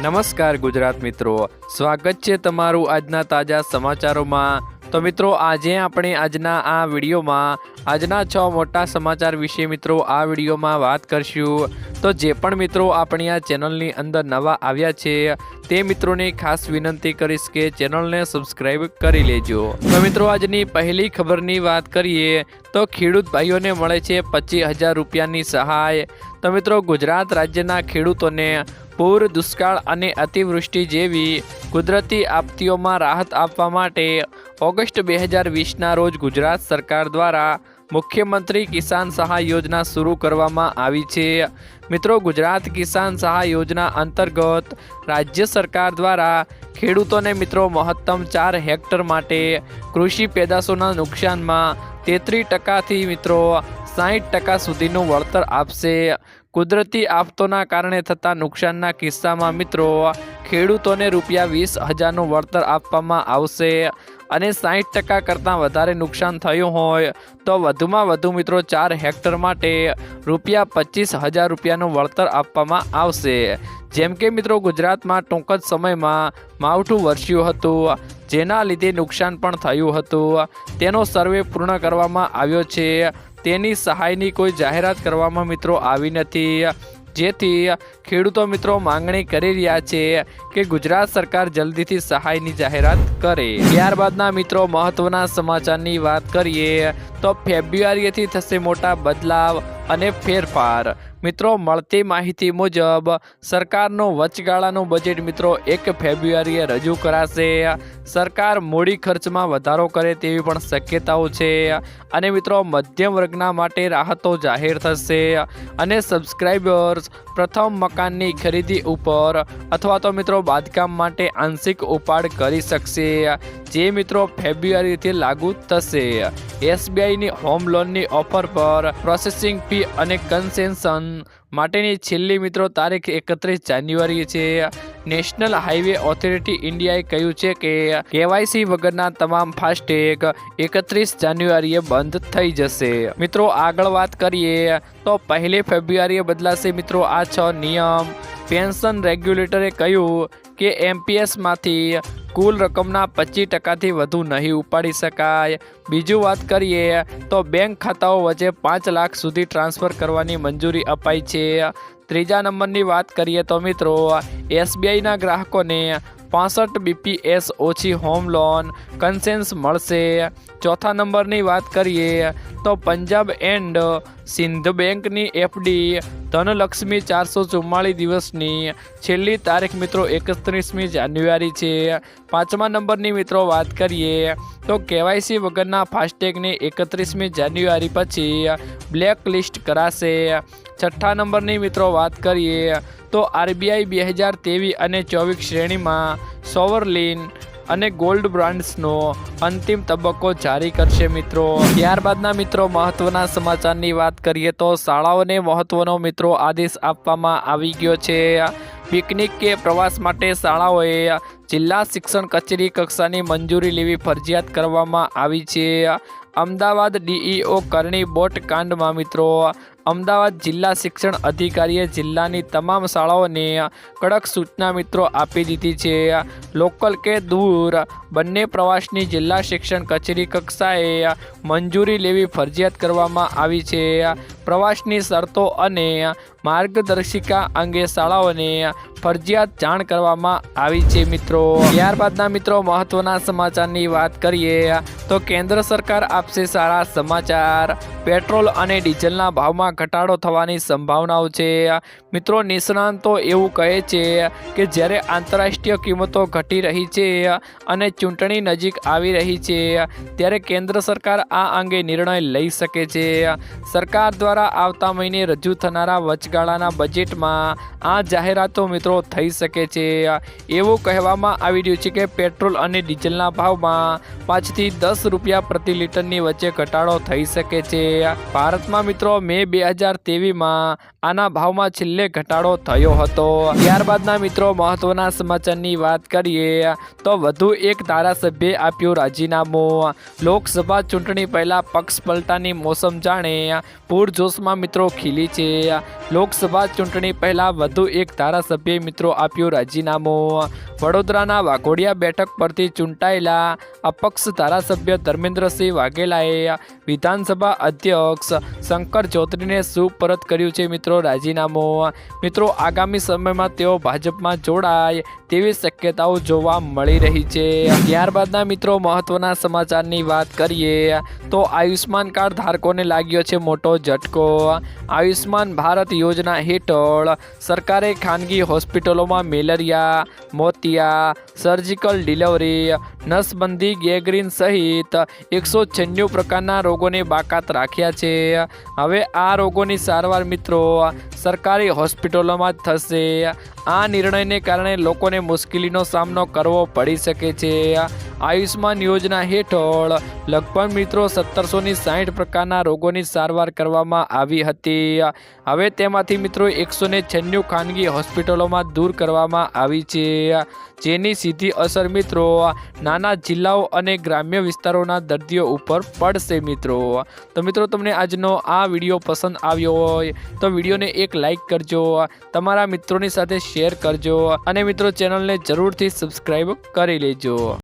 નમસ્કાર ગુજરાત મિત્રો. સ્વાગત છે તમારું આજના તાજા સમાચારોમાં. તો મિત્રો, આજે આપણે આજના આ વિડીયોમાં, આજના છ મોટા સમાચાર વિશે મિત્રો આ વિડીયોમાં વાત કરશું. તો જે પણ મિત્રો આપણી આ ચેનલની અંદર નવા આવ્યા છે, તે મિત્રોને ખાસ વિનંતી કરીશ કે ચેનલને સબસ્ક્રાઈબ કરી લેજો. તો મિત્રો, આજની પહેલી ખબરની વાત કરીએ, તો ખેડૂત ભાઈઓને મળે છે પચીસ હજાર રૂપિયાની સહાય. તો મિત્રો, ગુજરાત રાજ્યના ખેડૂતોને પૂર, દુષ્કાળ અને અતિવૃષ્ટિ જેવી કુદરતી આપત્તિઓમાં રાહત આપવા માટે ઓગસ્ટ બે હજાર વીસના રોજ ગુજરાત સરકાર દ્વારા મુખ્યમંત્રી કિસાન સહાય યોજના શરૂ કરવામાં આવી છે. મિત્રો, ગુજરાત કિસાન સહાય યોજના અંતર્ગત રાજ્ય સરકાર દ્વારા ખેડૂતોને મિત્રો મહત્તમ ચાર હેક્ટર માટે કૃષિ પેદાશોના નુકસાનમાં તેત્રીસ ટકાથી મિત્રો સાહીઠ ટકા સુધીનું વળતર આપશે. કુદરતી આફતોના કારણે થતા નુકસાનના કિસ્સામાં મિત્રો, ખેડૂતોને રૂપિયા વીસ હજારનું વળતર આપવામાં આવશે અને સાહીઠ ટકા કરતાં વધારે નુકસાન થયું હોય તો વધુમાં વધુ મિત્રો ચાર હેક્ટર માટે રૂપિયા પચીસ હજાર રૂપિયાનું વળતર આપવામાં આવશે. જેમ કે મિત્રો, ગુજરાતમાં ટૂંક જ સમયમાં માવઠું વરસ્યું હતું, જેના લીધે નુકસાન પણ થયું હતું. તેનો સર્વે પૂર્ણ કરવામાં આવ્યો છે. તેની સહાયની કોઈ જાહેરાત કરવામાં મિત્રો આવી નથી. જેથી ખેડૂતો મિત્રો માંગણી કરી રહ્યા છે કે ગુજરાત સરકાર જલ્દીથી સહાયની જાહેરાત કરે. ત્યારબાદના મિત્રો મહત્વના સમાચારની વાત કરીએ તો ફેબ્રુઆરીથી થશે મોટા બદલાવ. અને ફેરફાર. મિત્રો, મળતી માહિતી મુજબ, સરકારનું વચગાળાનું બજેટ મિત્રો એક ફેબ્રુઆરીએ રજૂ કરાશે. સરકાર મૂડી ખર્ચમાં વધારો કરે તેવી પણ શક્યતાઓ છે. અને મિત્રો, મધ્યમ વર્ગના માટે રાહતો જાહેર થશે. અને સબસ્ક્રાઇબર્સ પ્રથમ મકાનની ખરીદી ઉપર અથવા તો મિત્રો, બાંધકામ માટે આંશિક ઉપાડ કરી શકશે. જે મિત્રો ફેબ્રુઆરીથી લાગુ થશે. એસબીઆઈની હોમ લોનની ઓફર પર પ્રોસેસિંગ ફી અને કન્સેશન માટેની છેલ્લી મિત્રો તારીખ એકત્રીસ જાન્યુઆરી છે. નેશનલ હાઈવે ઓથોરિટી ઇન્ડિયાએ કહ્યું છે કે કેવાયસી વગરના તમામ ફાસ્ટેગ એકત્રીસ જાન્યુઆરીએ બંધ થઈ જશે. મિત્રો, આગળ વાત કરીએ તો પહેલી ફેબ્રુઆરીએ બદલાશે મિત્રો આ છ નિયમ. પેન્શન રેગ્યુલેટરે કહ્યું કે એમપીએસમાંથી કુલ રકમના પચીસ ટકાથી વધુ નહીં ઉપાડી શકાય. બીજું વાત કરીએ તો બેંક ખાતાઓ વચ્ચે પાંચ લાખ સુધી ટ્રાન્સફર કરવાની મંજૂરી અપાઈ છે. ત્રીજા નંબરની વાત કરીએ તો મિત્રો, એસબીઆઈના ગ્રાહકોને પાસઠ બીપીએસ ઓછી હોમ લોન કન્સેન્સ મળશે. ચોથા નંબરની વાત કરીએ તો પંજાબ એન્ડ સિંધ બેંકની એફડી ધનલક્ષ્મી ચારસો ચુમ્માળીસ દિવસની છેલ્લી તારીખ મિત્રો એકત્રીસમી જાન્યુઆરી છે. પાંચમા નંબરની મિત્રો વાત કરીએ તો કેવાયસી વગરના ફાસ્ટેગને એકત્રીસમી જાન્યુઆરી પછી બ્લેક લિસ્ટ કરાશે. છઠ્ઠા નંબરની મિત્રો વાત કરીએ તો આરબીઆઈ બે હજાર ત્રેવીસ અને ચોવીસ શ્રેણીમાં સોવરલીન અને ગોલ્ડ બ્રાન્ડ્સનો અંતિમ તબક્કો જારી કરશે મિત્રો. ત્યારબાદના મિત્રો મહત્વના સમાચારની વાત કરીએ તો શાળાઓને મહત્વનો મિત્રો આદેશ આપવામાં આવી ગયો છે. પિકનિક કે પ્રવાસ માટે શાળાઓએ જિલ્લા શિક્ષણ કચેરી કક્ષાની મંજૂરી લેવી ફરજિયાત કરવામાં આવી છે. અમદાવાદ ડીઈઓ કરણી બોટ કાંડમાં મિત્રો. અમદાવાદ જિલ્લા શિક્ષણ અધિકારીએ જિલ્લાની તમામ શાળાઓને કડક સૂચના મિત્રો આપી દીધી છે. લોકલ કે દૂર, બંને પ્રવાસની જિલ્લા શિક્ષણ કચેરી કક્ષાએ મંજૂરી લેવી ફરજિયાત કરવામાં આવી છે. પ્રવાસની શરતો અને માર્ગદર્શિકા અંગે શાળાઓને ફરજિયાત જાણ કરવામાં આવી છે મિત્રો. ત્યારબાદના મિત્રો મહત્વના સમાચારની વાત કરીએ તો કેન્દ્ર સરકાર આપશે સારા સમાચાર. પેટ્રોલ અને ડીઝલના ભાવમાં ઘટાડો થવાની સંભાવનાઓ છે. મિત્રો, નિષ્ણાંતો એવું કહે છે કે જ્યારે આંતરરાષ્ટ્રીય કિંમતો ઘટી રહી છે અને ચૂંટણી નજીક આવી રહી છે, ત્યારે કેન્દ્ર સરકાર આ અંગે નિર્ણય લઈ શકે છે. સરકાર દ્વારા આવતા મહિને રજૂ થનારા વચગાળાના બજેટમાં આ જાહેરાતો મિત્રો થઈ શકે છે. એવું કહેવામાં આવી રહ્યું છે કે પેટ્રોલ અને ડીઝલના ભાવમાં પાંચથી દસ રૂપિયા પ્રતિ લીટરની વચ્ચે ઘટાડો થઈ શકે છે. ભારતમાં મિત્રો મે બે હજાર તેવીમાં આના ભાવમાં છેલ્લે ઘટાડો થયો હતો. ત્યારબાદના મિત્રો મહત્વના સમાચારની વાત કરીએ તો વધુ એક ધારાસભ્યે આપ્યું રાજીનામું. લોકસભા ચૂંટણી પહેલા પક્ષ પલટાની મોસમ જાણે પૂરજોશમાં મિત્રો ખીલી છે. લોકસભા ચૂંટણી પહેલા વધુ એક ધારાસભ્યે મિત્રો આપ્યું રાજીનામું. વડોદરાના વાઘોડિયા બેઠક પરથી ચૂંટાયેલા અપક્ષ ધારાસભ્ય ધર્મેન્દ્રસિંહ વાઘેલાએ વિધાનસભા અધ્યક્ષ શંકર ચૌધરીને સુપરત કર્યું છે મિત્રો રાજીનામું. મિત્રો, આગામી સમયમાં તેઓ ભાજપમાં જોડાય તેવી શક્યતાઓ જોવા મળી રહી છે. ત્યારબાદના મિત્રો, મહત્વના સમાચારની વાત કરીએ તો આયુષ્માન કાર્ડ ધારકોને લાગ્યો છે મોટો ઝટકો. આયુષ્માન ભારત યોજના હેઠળ સરકારે ખાનગી હોસ્પિટલોમાં મેલેરિયા મોતિયા સર્જિકલ ડિલિવરી નસબંધી ગેગ્રીન સહિત એકસો છન્નું પ્રકારના રોગોને બાકાત રાખ્યા છે. હવે આ રોગોની સારવાર મિત્રો સરકારી હોસ્પિટલોમાં જ થશે. આ નિર્ણયને કારણે લોકોને મુશ્કેલીનો સામનો કરવો પડી શકે છે. આયુષ્માન યોજના હેઠળ લગભગ મિત્રો સત્તરસોની સાઠ પ્રકારના રોગોની સારવાર કરવામાં આવી હતી. હવે તેમાંથી મિત્રો એકસો ને છન્નું ખાનગી હોસ્પિટલોમાં દૂર કરવામાં આવી છે. જેની સીધી અસર મિત્રો નાના જિલ્લાઓ અને ગ્રામ્ય વિસ્તારોના દર્દીઓ ઉપર પડશે મિત્રો. તો મિત્રો તમને આજનો આ વીડિયો પસંદ આવ્યો હોય તો વિડીયોને એક લાઈક કરજો, તમારા મિત્રોની સાથે શેર કરજો અને મિત્રો ચેનલને જરૂરથી સબસ્ક્રાઈબ કરી લેજો.